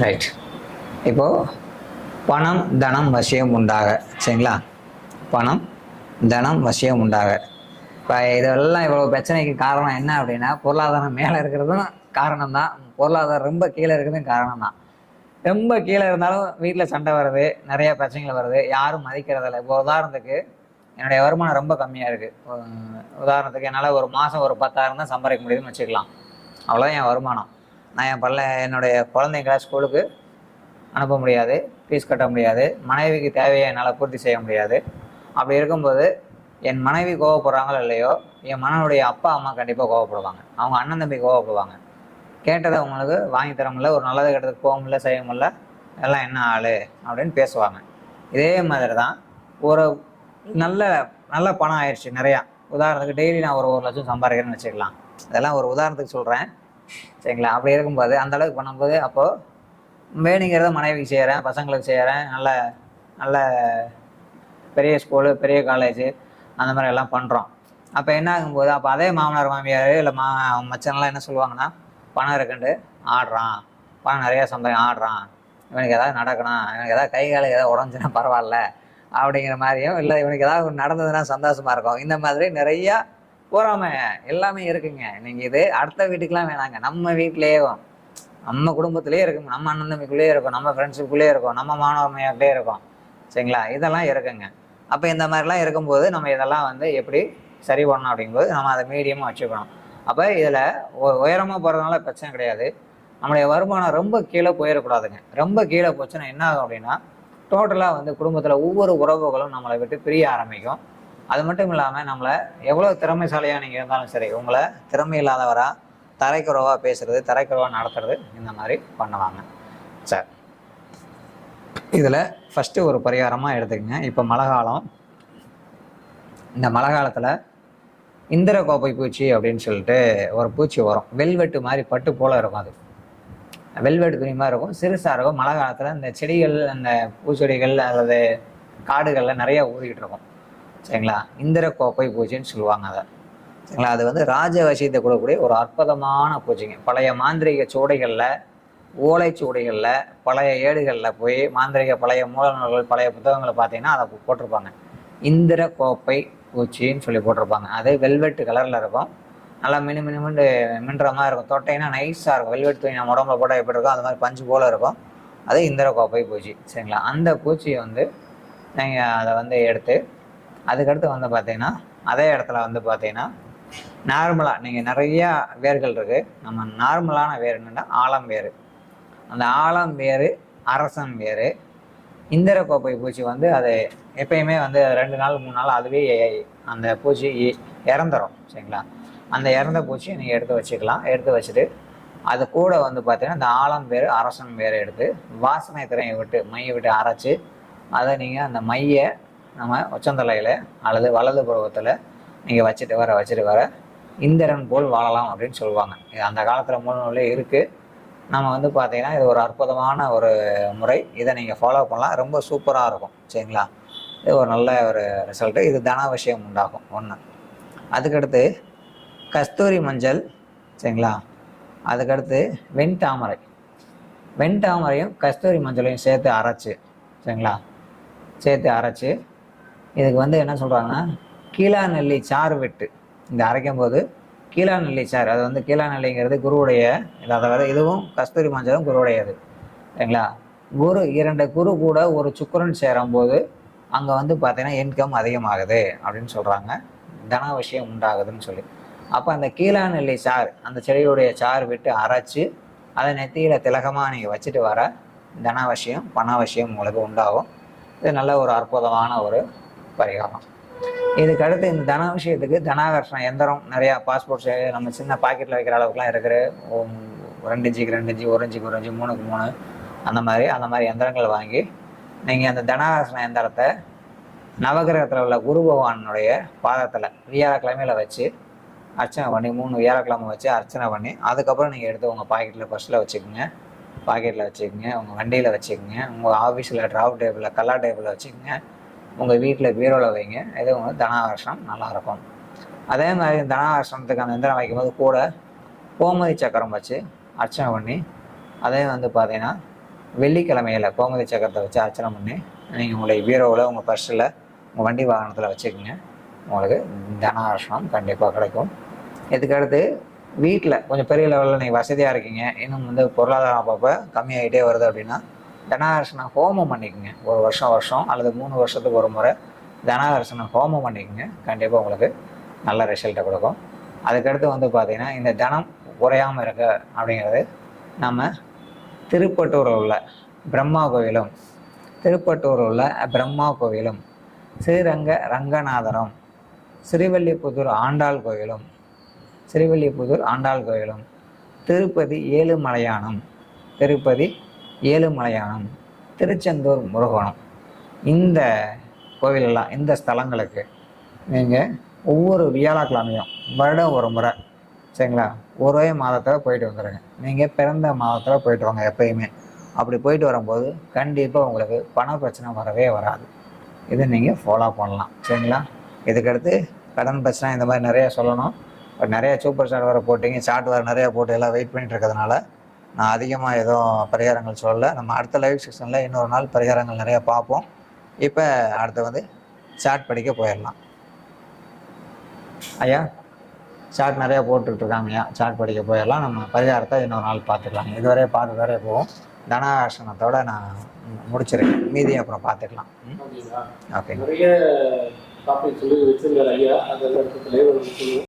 Right இப்போது பணம் தனம் வசியம் உண்டாக. சரிங்களா? பணம் தனம் வசியம் உண்டாக. இப்போ இதெல்லாம் இவ்வளோ பிரச்சனைக்கு காரணம் என்ன அப்படின்னா பொருளாதாரம் மேலே இருக்கிறதும் காரணம் தான் பொருளாதாரம் ரொம்ப கீழே இருக்கிறதும் காரணம் தான் ரொம்ப கீழே இருந்தாலும் வீட்டில் சண்டை வருது நிறைய பிரச்சனைகள் வருது. யாரும் மதிக்கிறதில்ல இப்போ உதாரணத்துக்கு என்னுடைய வருமானம் ரொம்ப கம்மியாக இருக்குது உதாரணத்துக்கு என்னால் ஒரு மாதம் ஒரு பத்தாயிரம் தான் சம்பாதிக்க முடியுதுன்னு வச்சுக்கலாம். அவ்வளோதான் என் வருமானம். நான் என் பல்ல என்னுடைய குழந்தைங்கள ஸ்கூலுக்கு அனுப்ப முடியாது ஃபீஸ் கட்ட முடியாது மனைவிக்கு தேவையை என்னால் பூர்த்தி செய்ய முடியாது. அப்படி இருக்கும்போது என் மனைவி கோவப்படுறாங்களோ இல்லையோ என் மனனுடைய அப்பா அம்மா கண்டிப்பாக கோவப்படுவாங்க. அவங்க அண்ணன் தம்பி கோவப்படுவாங்க. கேட்டதை அவங்களுக்கு வாங்கி தர முடியல ஒரு நல்லது கெட்டதுக்கு போக முடியல செய்ய முடியல எல்லாம் என்ன ஆளு? அப்படின்னு பேசுவாங்க. இதே மாதிரி தான் ஒரு நல்ல நல்ல பணம் ஆயிடுச்சு நிறையா. உதாரணத்துக்கு டெய்லி நான் ஒரு ஒரு லட்சம் சம்பாதிக்கிறேன்னு வச்சுக்கலாம். அதெல்லாம் ஒரு உதாரணத்துக்கு சொல்கிறேன் சரிங்களா? அப்படி இருக்கும்போது அந்த அளவுக்கு பண்ணும்போது அப்போது வேணுங்கிறத மனைவிக்கு செய்கிறேன் பசங்களுக்கு செய்கிறேன் நல்ல நல்ல பெரிய ஸ்கூலு பெரிய காலேஜு அந்த மாதிரி எல்லாம் பண்ணுறோம் அப்போ என்ன ஆகும்போது அப்போ அதே மாமனார் மாமியார் இல்லை மா மச்சன்லாம் என்ன சொல்லுவாங்கன்னா பணம் இருக்குன்ட்டு ஆடுறான். பணம் நிறையா சம்பாதி ஆடுறான். இவனுக்கு ஏதாவது நடக்கணும். இவனுக்கு ஏதாவது கை கால ஏதாவது உடஞ்சுனா பரவாயில்ல. அப்படிங்கிற மாதிரியும் இல்லை இவனுக்கு ஏதாவது நடந்ததுன்னா சந்தோஷமாக இருக்கும். இந்த மாதிரி நிறையா போறாம எல்லாமே இருக்குங்க. நீங்கள் இது அடுத்த வீட்டுக்கெலாம் வேணாங்க. நம்ம வீட்டிலேயே நம்ம குடும்பத்திலேயே இருக்கும். நம்ம அண்ணன் தம்பிக்குள்ளேயே இருக்கும். நம்ம ஃப்ரெண்ட்ஸுக்குள்ளேயே இருக்கும். நம்ம மாணவமையாக்கிட்டே இருக்கும். சரிங்களா? இதெல்லாம் இருக்குங்க. அப்போ இந்த மாதிரிலாம் இருக்கும்போது நம்ம இதெல்லாம் வந்து எப்படி சரி பண்ணணும் அப்படிங்கும்போது நம்ம அதை மீடியமாக வச்சுக்கணும். அப்போ இதில் உயரமாக போகிறதுனால பிரச்சனை கிடையாது. நம்மளுடைய வருமானம் ரொம்ப கீழே போயிடக்கூடாதுங்க. ரொம்ப கீழே போச்சுன்னா என்ன ஆகும் அப்படின்னா டோட்டலாக வந்து குடும்பத்தில் ஒவ்வொரு உறவுகளும் நம்மளை விட்டு பிரிய ஆரம்பிக்கும். அது மட்டும் இல்லாமல் நம்மளை எவ்வளோ திறமைசாலியாக நீங்கள் இருந்தாலும் சரி உங்களை திறமை இல்லாதவராக தரைக்குறவாக பேசுறது தரைக்குறவாக நடத்துறது இந்த மாதிரி பண்ணுவாங்க. சார் இதில் ஃபஸ்ட்டு ஒரு பரிகாரமாக எடுத்துக்கங்க. இப்போ மழை காலம். இந்த மழை காலத்தில் இந்திர கோப்பை பூச்சி அப்படின்னு சொல்லிட்டு ஒரு பூச்சி வரும். வெல்வெட்டு மாதிரி பட்டு போல் இருக்கும் அது. வெல்வெட்டு துணி மாதிரி இருக்கும். சிறுசாக இருக்கும். மழை காலத்தில் இந்த செடிகள் அந்த பூச்செடிகள் அல்லது காடுகளில் நிறையா ஊறிக்கிட்டு இருக்கும். சரிங்களா? இந்திர கோப்பை பூஜைன்னு சொல்லுவாங்க அதை. சரிங்களா? அது வந்து ராஜவசியத்தை கொடுக்கக்கூடிய ஒரு அற்புதமான பூஜைங்க. பழைய மாந்திரிக சூடைகளில் ஓலைச்சுவடிகளில் பழைய ஏடுகளில் போய் மாந்திரிக பழைய மூலநூல்கள் பழைய புத்தகங்களை பார்த்தீங்கன்னா அதை போட்டிருப்பாங்க. இந்திர கோப்பை பூச்சின்னு சொல்லி போட்டிருப்பாங்க. அது வெல்வெட்டு கலரில் இருக்கும். நல்லா மினு மினு மின்னு மின்ற மாதிரி இருக்கும். தொட்டைனா நைஸாக இருக்கும். வெல்வெட் துணி நம்ம உடம்புல போட்டால் எப்படி இருக்கும் அது மாதிரி பஞ்சு போல் இருக்கும். அது இந்திர கோப்பை பூச்சி சரிங்களா? அந்த பூச்சியை வந்து நீங்கள் அதை வந்து எடுத்து அதுக்கடுத்து வந்து பார்த்தீங்கன்னா அதே இடத்துல வந்து பார்த்தீங்கன்னா நார்மலாக நீங்கள் நிறையா வேர்கள் இருக்குது நம்ம நார்மலான வேர் என்னென்னா ஆலம் வேர். அந்த ஆலம் வேறு அரசன் வேறு. இந்திர கோப்பை பூச்சி வந்து அது எப்பயுமே வந்து ரெண்டு நாள் மூணு நாள் அதுவே அந்த பூச்சி இறந்துடும் இறந்துரும் சரிங்களா? அந்த இறந்த பூச்சியை நீங்கள் எடுத்து வச்சுக்கலாம். எடுத்து வச்சுட்டு அது கூட வந்து பார்த்தீங்கன்னா இந்த ஆலம் வேறு அரசன் வேறு எடுத்து வாசனை திரையை விட்டு மையை விட்டு அரைச்சி அதை நீங்கள் அந்த மையை நம்ம உச்சந்தலையில் அல்லது வலது புருவத்தில் நீங்கள் வச்சுட்டு வர வச்சுட்டு வர இந்திரன் போல் வாழலாம் அப்படின்னு சொல்லுவாங்க. இது அந்த காலத்தில் மூணு இருக்குது நம்ம வந்து பார்த்தீங்கன்னா இது ஒரு அற்புதமான ஒரு முறை. இதை நீங்கள் ஃபாலோ பண்ணலாம். ரொம்ப சூப்பராக இருக்கும். சரிங்களா? இது ஒரு நல்ல ஒரு ரிசல்ட்டு இது தன விஷயம் உண்டாகும் ஒன்று அதுக்கடுத்து கஸ்தூரி மஞ்சள். சரிங்களா? அதுக்கடுத்து வெண்தாமரை வெண்தாமரையும் கஸ்தூரி மஞ்சளையும் சேர்த்து அரைச்சு. சரிங்களா? சேர்த்து அரைச்சு இதுக்கு வந்து என்ன சொல்கிறாங்கன்னா கீழாநெல்லி சாறு வெட்டு. இந்த அரைக்கும் போது கீழாநெல்லி சாறு அது வந்து கீழாநெல்லிங்கிறது குருவுடைய இது வேறு இதுவும் கஸ்தூரி மஞ்சளும் குருவுடையது. சரிங்களா? குரு இரண்டு குரு கூட ஒரு சுக்கிரன் சேரும்போது அங்கே வந்து பார்த்தீங்கன்னா இன்கம் அதிகமாகுது அப்படின்னு சொல்கிறாங்க தன விஷயம் உண்டாகுதுன்னு சொல்லி. அப்போ அந்த கீழாநெல்லி சாறு அந்த செடியுடைய சாறு விட்டு அரைச்சி அதை நெத்தியில் திலகமாக நீங்கள் வச்சுட்டு வர தனவசியம் பணவசியம் உங்களுக்கு உண்டாகும். இது நல்ல ஒரு அற்புதமான ஒரு பரிகாரம். இதுக்கு அடுத்து இந்த தன விஷயத்துக்கு தனாகர்ஷண எந்திரம் நிறையா பாஸ்போர்ட் நம்ம சின்ன பாக்கெட்டில் வைக்கிற அளவுக்குலாம் இருக்கிற ரெண்டு இன்ச்சுக்கு ரெண்டு இன்ச்சு ஒரு இன்ச்சுக்கு ஒரு இன்ச்சு மூணுக்கு மூணு. அந்த மாதிரி அந்த மாதிரி எந்திரங்கள் வாங்கி நீங்கள் அந்த தனாகர்ஷண எந்திரத்தை நவகிரகத்தில் உள்ள குரு பகவானுடைய பாதத்தில் வியாழக்கிழமையில் வச்சு அர்ச்சனை பண்ணி மூணு வியாழக்கிழமை வச்சு அர்ச்சனை பண்ணி அதுக்கப்புறம் நீங்கள் எடுத்து உங்கள் பாக்கெட்டில் பர்ஸில் வச்சுக்கோங்க. பாக்கெட்டில் வச்சுக்கோங்க உங்கள் வண்டியில் வச்சுக்கோங்க உங்கள் ஆஃபீஸில் ட்ராப் டேபிளில் கல்லா டேபிளில் வச்சுக்கோங்க. உங்கள் வீட்டில் பீரோவில் வைங்க. இது உங்களுக்கு தனாகர்ஷணம் நல்லாயிருக்கும். அதே மாதிரி தனாகர்ஷணத்துக்கு அந்த எந்திரம் வைக்கும்போது கூட கோமதி சக்கரம் வச்சு அர்ச்சனை பண்ணி அதே வந்து பார்த்தீங்கன்னா வெள்ளிக்கிழமையில் கோமதி சக்கரத்தை வச்சு அர்ச்சனை பண்ணி நீங்கள் உங்களுடைய பீரோவில் உங்கள் பர்ஸில் உங்கள் வண்டி வாகனத்தில் வச்சுக்கோங்க. உங்களுக்கு தனார்ஷனம் கண்டிப்பாக கிடைக்கும். இதுக்கடுத்து வீட்டில் கொஞ்சம் பெரிய லெவலில் நீங்கள் வசதியாக இருக்கீங்க. இன்னும் வந்து பொருளாதாரம் அப்பப்போ கம்மியாகிட்டே வருது அப்படின்னா தனார்ஷன ஹோமம் பண்ணிக்கோங்க. ஒரு வருஷம் வருஷம் அல்லது மூணு வருஷத்துக்கு ஒரு முறை தனார்ஷன ஹோமம் பண்ணிக்கோங்க. கண்டிப்பாக உங்களுக்கு நல்ல ரிசல்ட்டை கொடுக்கும். அதுக்கடுத்து வந்து பார்த்தீங்கன்னா இந்த தனம் குறையாமல் இருக்க அப்படிங்கிறது நம்ம திருப்பட்டூரில் உள்ள பிரம்மா கோவிலும் திருப்பட்டூரில் உள்ள பிரம்மா கோவிலும் ஸ்ரீரங்க ரங்கநாதரம் ஸ்ரீவல்லிபுத்தூர் ஆண்டாள் கோவிலும் ஸ்ரீவல்லிபுத்தூர் ஆண்டாள் கோவிலும் திருப்பதி ஏழுமலையானம் திருப்பதி ஏழுமலையானம் திருச்செந்தூர் முருகனம் இந்த கோவிலெல்லாம் இந்த ஸ்தலங்களுக்கு நீங்கள் ஒவ்வொரு வியாழக்கிழமையும் வருடம் ஒரு முறை சரிங்களா? ஒரே மாதத்தில் போயிட்டு வந்துடுங்க நீங்கள் பிறந்த மாதத்தில் போயிட்டு வாங்க எப்பயுமே. அப்படி போயிட்டு வரும்போது கண்டிப்பாக உங்களுக்கு பண பிரச்சனை வரவே வராது. இதை நீங்கள் ஃபாலோ பண்ணலாம் சரிங்களா? இதுக்கடுத்து கடன் பிரச்சனை இந்த மாதிரி நிறைய சொல்லணும். இப்போ நிறைய சூப்பர் ஸ்டார் வேறு போட்டிங்க சாட் வேறு நிறையா போட்டு எல்லாம் வெயிட் பண்ணிட்டு இருக்கிறதுனால நான் அதிகமாக எதுவும் பரிகாரங்கள் சொல்லலை. நம்ம அடுத்த லைவ் செக்ஷனில் இன்னொரு நாள் பரிகாரங்கள் நிறைய பார்ப்போம். இப்போ அடுத்து வந்து சாட் படிக்க போயிடலாம். ஐயா சாட் நிறைய போட்டுட்டு இருக்காங்கய்யா சாட் படிக்க போயிடலாம். நம்ம பரிகாரத்தை இன்னொரு நாள் பார்த்துக்கலாம். இதுவரை பார்த்து வரை போவோம். தனாசனத்தோட நான் முடிச்சிருக்கேன். மீதி அப்புறம் பார்த்துக்கலாம். ஓகே